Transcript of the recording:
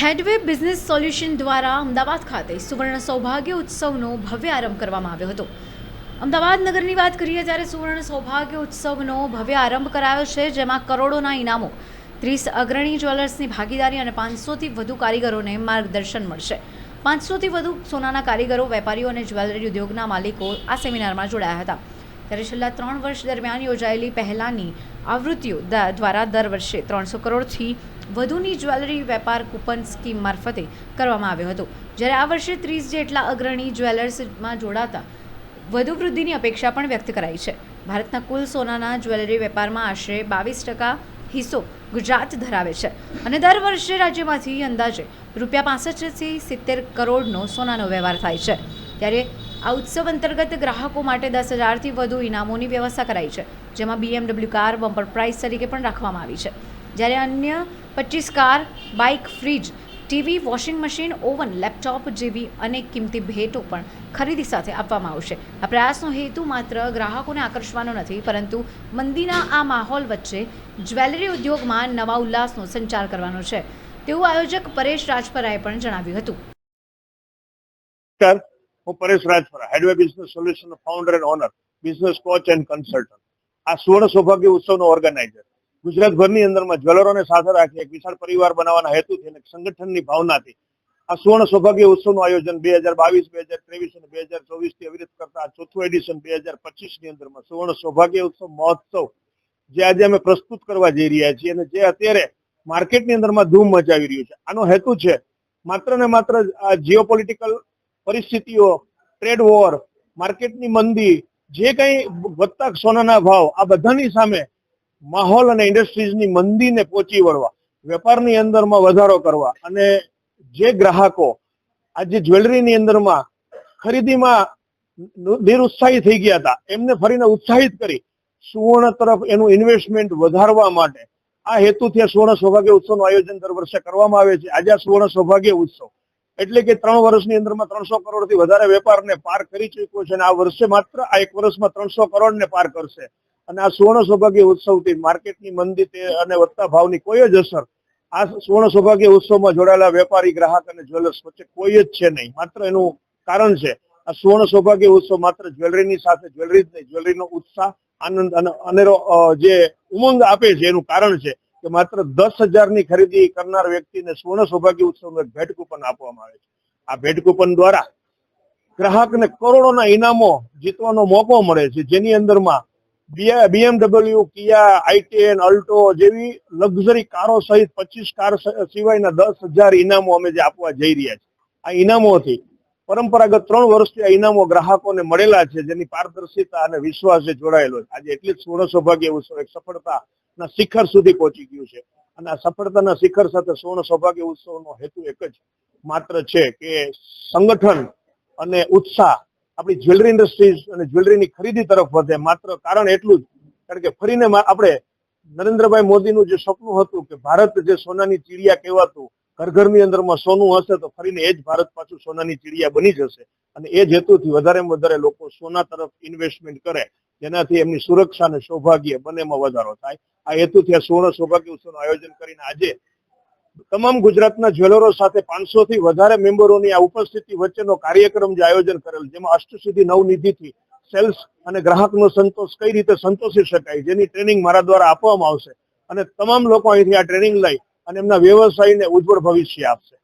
હેડવે business solution દ્વારા અમદાવાદ ખાતે સુવર્ણ સૌભાગ્ય ઉત્સવનો ભવ્ય આરંભ કરવામાં આવ્યો હતો. અમદાવાદ નગરની વાત કરીએ ત્યારે સુવર્ણ સૌભાગ્ય ઉત્સવનો ભવ્ય આરંભ કરાયો છે, જેમાં કરોડોના ઇનામો, ત્રીસ અગ્રણી જ્વેલર્સની ભાગીદારી અને પાંચસોથી વધુ કારીગરોને માર્ગદર્શન મળશે. પાંચસોથી વધુ સોનાના કારીગરો, વેપારીઓ અને જ્વેલરી ઉદ્યોગના માલિકો આ સેમિનારમાં જોડાયા હતા. ત્યારે છેલ્લા ત્રણ વર્ષ દરમિયાન યોજાયેલી પહેલાંની આવૃત્તિઓ દ્વારા દર વર્ષે ત્રણસો કરોડથી વધુની જ્વેલરી વેપાર કૂપન સ્કીમ મારફતે કરવામાં આવ્યો હતો. જ્યારે આ વર્ષે ત્રીસ જેટલા અગ્રણી જ્વેલર્સમાં જોડાતા, વધુ વૃદ્ધિની અપેક્ષા પણ વ્યક્ત કરાઈ છે. ભારતના કુલ સોનાના જ્વેલરી વેપારમાં આશરે બાવીસ ટકા હિસ્સો ગુજરાત ધરાવે છે અને દર વર્ષે રાજ્યમાંથી અંદાજે રૂપિયા પાસઠથી સિત્તેર કરોડનો સોનાનો વ્યવહાર થાય છે. ત્યારે આ ઉત્સવ અંતર્ગત ગ્રાહકો માટે દસ હજારથી વધુ ઇનામોની વ્યવસ્થા કરાઈ છે, જેમાં બીએમડબલ્યુ કાર, બમ્પર પ્રાઇઝ તરીકે પણ રાખવામાં આવી છે. જ્યારે અન્ય પચીસ car, bike, fridge, TV, washing machine, oven, laptop જેવી અનેક કિંમતી ભેટો પણ ખરીદી સાથે આપવામાં આવશે. આ પ્રયાસનો હેતુ માત્ર ગ્રાહકોને આકર્ષવાનો નથી, પરંતુ મંદીના આ માહોલ વચ્ચે જ્વેલરી ઉદ્યોગમાં નવા ઉલ્લાસનો સંચાર કરવાનો છે. તેવું આયોજક પરેશ રાજપરાએ પણ જણાવ્યું હતું. હું Paresh Rajpara Headway Business Solution founder and owner business coach and consultant આ સુવર્ણ સૌભાગ્ય ઉત્સવનો ઓર્ગેનાઇઝર ગુજરાતભરની અંદરમાં જ્વેલરોને સાથે રાખી એક વિશાળ પરિવાર બનાવવાના હેતુથી અને સંગઠનની ભાવનાથી. આ સુવર્ણ સૌભાગ્ય ઉત્સવનું આયોજન બે હજાર બાવીસ, બે હજાર ત્રેવીસ અને બે હજાર ચોવીસથી અવિરત કરતા ચોથું એડિશન બે હજાર પચીસની અંદરમાં સુવર્ણ સૌભાગ્ય ઉત્સવ મહોત્સવ જે આજે અમે પ્રસ્તુત કરવા જઈ રહ્યા છીએ અને જે અત્યારે માર્કેટની અંદરમાં ધૂમ મચાવી રહ્યું છે. આનો હેતુ છે માત્ર ને માત્ર આ જીઓપોલિટિકલ પરિસ્થિતિઓ ટ્રેડ વોર માર્કેટની મંદી, જે કંઈ વધતા સોનાના ભાવ, આ બધાની સામે માહોલ અને ઇન્ડસ્ટ્રીઝની મંદીને પહોંચી વળવા, વેપારની અંદરમાં વધારો કરવા અને જે ગ્રાહકો આજે જ્વેલરીની અંદરમાં ખરીદીમાં નિરુત્સાહી થઈ ગયા હતા, એમને ફરીને ઉત્સાહિત કરી સુવર્ણ તરફ એનું ઇન્વેસ્ટમેન્ટ વધારવા માટે. આ હેતુથી આ સુવર્ણ સૌભાગ્ય ઉત્સવનું આયોજન દર વર્ષે કરવામાં આવે છે. આજે આ સુવર્ણ સૌભાગ્ય ઉત્સવ એટલે કે ત્રણ વર્ષની અંદરમાં ત્રણસો કરોડથી વધારે વેપારને પાર કરી ચૂક્યો છે અને આ વર્ષે માત્ર આ એક વર્ષમાં ત્રણસો કરોડને પાર કરશે. અને આ સુવર્ણ સૌભાગ્ય ઉત્સવથી માર્કેટની મંદી અને વધતા ભાવની કોઈ જ અસર. આ સુવર્ણ સૌભાગ્ય ઉત્સવમાં જોડાયેલા વેપારી, ગ્રાહક અને જ્વેલર્સ વચ્ચે કોઈ જ છે નહીં. માત્ર એનું કારણ છે, આ સુવર્ણ સૌભાગ્ય ઉત્સવ માત્ર જ્વેલરીની સાથે, જ્વેલરી જ નહીં, જ્વેલરીનો ઉત્સાહ, આનંદ અને અનેરો જે ઉમંગ આપે છે, એનું કારણ છે કે માત્ર દસ હજારની ખરીદી કરનાર વ્યક્તિને સુવર્ણ સૌભાગ્ય ઉત્સવનું એક ભેટ કૂપન આપવામાં આવે છે. આ ભેટ કૂપન દ્વારા ગ્રાહકને કરોડોના ઇનામો જીતવાનો મોકો મળે છે, જેની અંદરમાં BMW Kia i ten Alto જેવી લક્ઝરી કારો સહિત પચીસ કાર સિવાયના દસ હજાર ઇનામો અમે જે આપવા જઈ રહ્યા છીએ. આ ઇનામોથી પરંપરાગત ત્રણ વર્ષથી આ ઇનામો ગ્રાહકોને મળેલા છે, જેની પારદર્શિતા અને વિશ્વાસ જોડાયેલો છે. આજે એટલી જ સુવર્ણ સૌભાગ્ય ઉત્સવ, એક સફળતાના શિખર સુધી પહોંચી ગયું છે. અને આ સફળતાના શિખર સાથે સુવર્ણ સૌભાગ્ય ઉત્સવનો હેતુ એક જ માત્ર છે કે સંગઠન અને ઉત્સાહ આપણી જ્વેલરી ઇન્ડસ્ટ્રીઝ અને જ્વેલરીની ખરીદી તરફ વધે. માત્ર કારણ એટલું જ, કારણ કે ફરીને આપણે નરેન્દ્રભાઈ મોદીનું જે સપનું હતું કે ભારત જે સોનાની ચીડિયા કહેવાતું, ઘર ઘરની અંદરમાં સોનું હશે તો ફરીને એ જ ભારત પાછું સોનાની ચીડિયા બની જશે. અને એ જ હેતુથી વધારેમાં વધારે લોકો સોના તરફ ઇન્વેસ્ટમેન્ટ કરે, જેનાથી એમની સુરક્ષા અને સૌભાગ્ય બંનેમાં વધારો થાય. આ હેતુથી આ સુવર્ણ સૌભાગ્ય ઉત્સવનું આયોજન કરીને આજે તમામ ગુજરાતના જ્વેલરો સાથે પાંચસો થી વધારે મેમ્બરોની આ ઉપસ્થિતિ વચ્ચેનો કાર્યક્રમ જે આયોજન કરેલ, જેમાં અષ્ટસિદ્ધિ નવનિધિથી સેલ્સ અને ગ્રાહકનો સંતોષ કઈ રીતે સંતોષી શકાય જેની ટ્રેનિંગ મારા દ્વારા આપવામાં આવશે. અને તમામ લોકો અહીંથી આ ટ્રેનિંગ લઈ અને એમના વ્યવસાયને ઉજ્જવળ ભવિષ્ય આપશે.